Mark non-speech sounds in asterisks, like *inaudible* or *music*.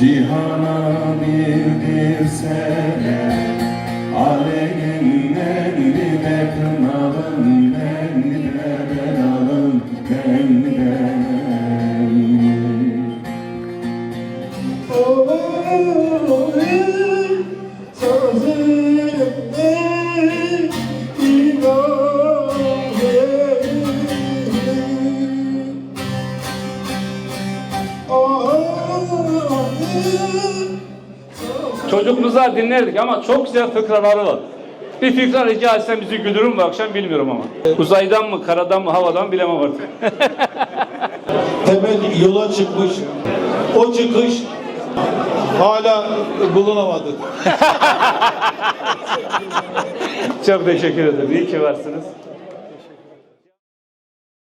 Cihana bir girsene Aleyhinden bir de kınalım Kendi de belalım Kendi de Çocukluğumuzda dinlerdik ama çok güzel fıkraları var. Bir fıkra rica etsem bizi güldürür mü bu akşam bilmiyorum ama. Uzaydan mı, karadan mı, havadan bilemem artık. *laughs* temel yola çıkmış. O çıkış hala bulunamadı. *laughs* Çok teşekkür ederim. İyi ki varsınız.